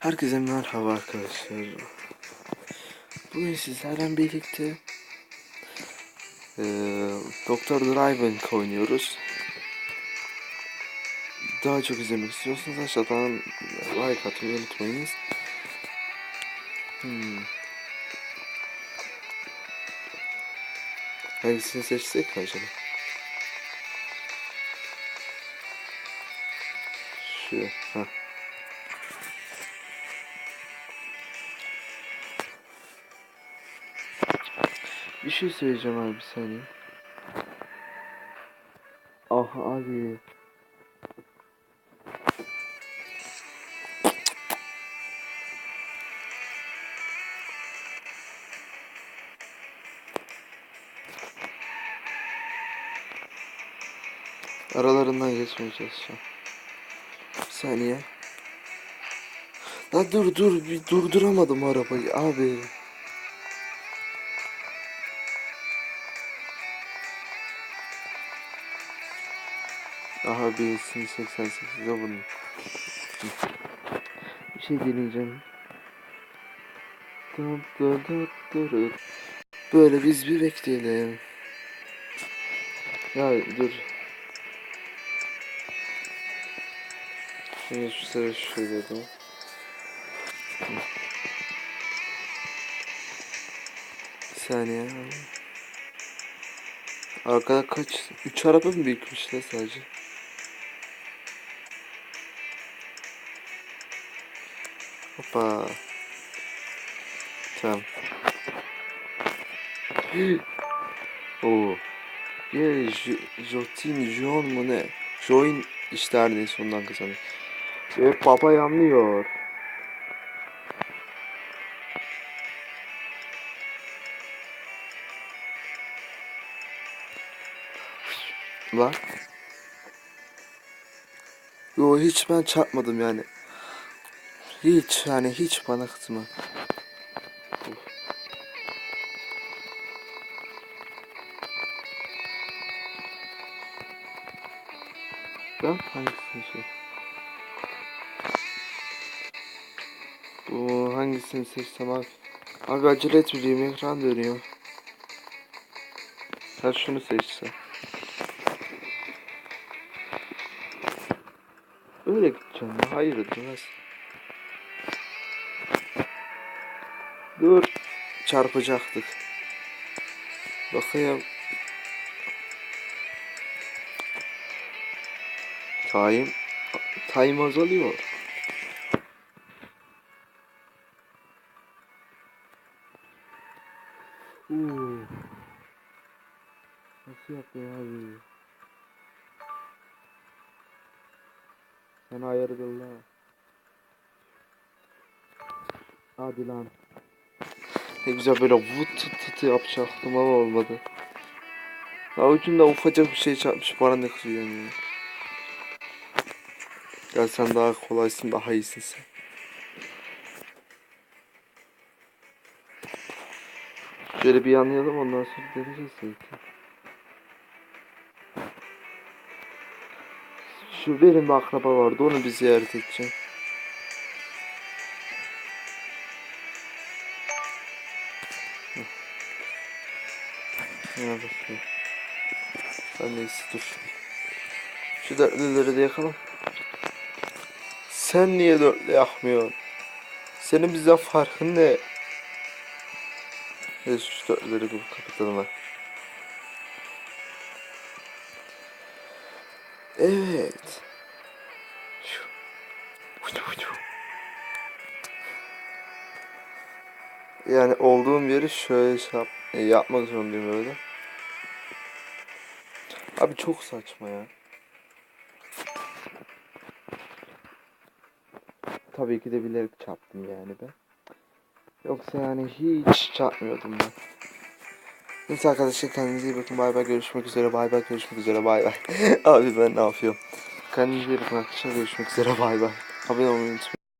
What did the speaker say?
Herkese merhaba arkadaşlar. Bugün sizlerle birlikte eee Doktor Driving oynuyoruz. Daha çok izlemek istiyorsanız aşağıdan like atmayı unutmayınız. Hmm. Hangisini seçsek acaba? Şu. Heh. Bir şey söyleyeceğim abi bir saniye. Ah abi. Aralarından geçmeye çalışacağım. Bir saniye. La dur dur bir durduramadım arabayı abi. Aha birisini 88'de bunun. Bir şey deneyeceğim. Böyle biz bir bekleyelim. Ya dur. Şimdi şu sıra şöyle dur. Bir saniye. Arkada kaç? 3 araba mı birikmiş sadece? Hoppa. Tamam. Oo. J- Jotin John mu ne? Join işte neyse ondan kazanıyor. Ve baba yanlıyor. Lan. Yo hiç ben çarpmadım yani. Hiç yani hiç bana kızma. Ben hangisini şey? Bu hangisini seçsem abi? Abi acele etmeyeceğim ekran dönüyor. Sen şunu seçsen. Öyle gideceğim. Hayır etmez. Dur. Çarpacaktık. Bakayım. Time. Time azalıyor. Nasıl yaptın abi? Sen hayırdır lan? Hadi lan. Ne güzel böyle vut tut tut yapacaktım ama olmadı. Ya ucunda ufacık bir şey çarpmış bana ne kızıyorsun ya. Gel sen daha kolaysın daha iyisin sen. Şöyle bir yanlayalım ondan sonra deneyeceğiz zaten. Şu benim bir akraba vardı onu bir ziyaret edeceğim. Ya bakayım. Ben neyse dur. Şu dörtlüleri de yakalım. Sen niye dörtlü yakmıyorsun? Senin bizden farkın ne? Neyse şu dörtlüleri bir kapatalım ha. Evet. Yani olduğum yeri şöyle şey yap e, yapmak zorundayım öyle. Abi çok saçma ya. Tabii ki de bilerek çarptım yani ben. Yoksa yani hiç çarpmıyordum ben. Neyse arkadaşlar kendinize iyi bakın. Bay bay görüşmek üzere. Bay bay görüşmek üzere. Bay bay. Abi ben ne yapıyorum? Kendinize iyi bakın arkadaşlar. Görüşmek üzere. Bay bay. Abone olmayı unutmayın.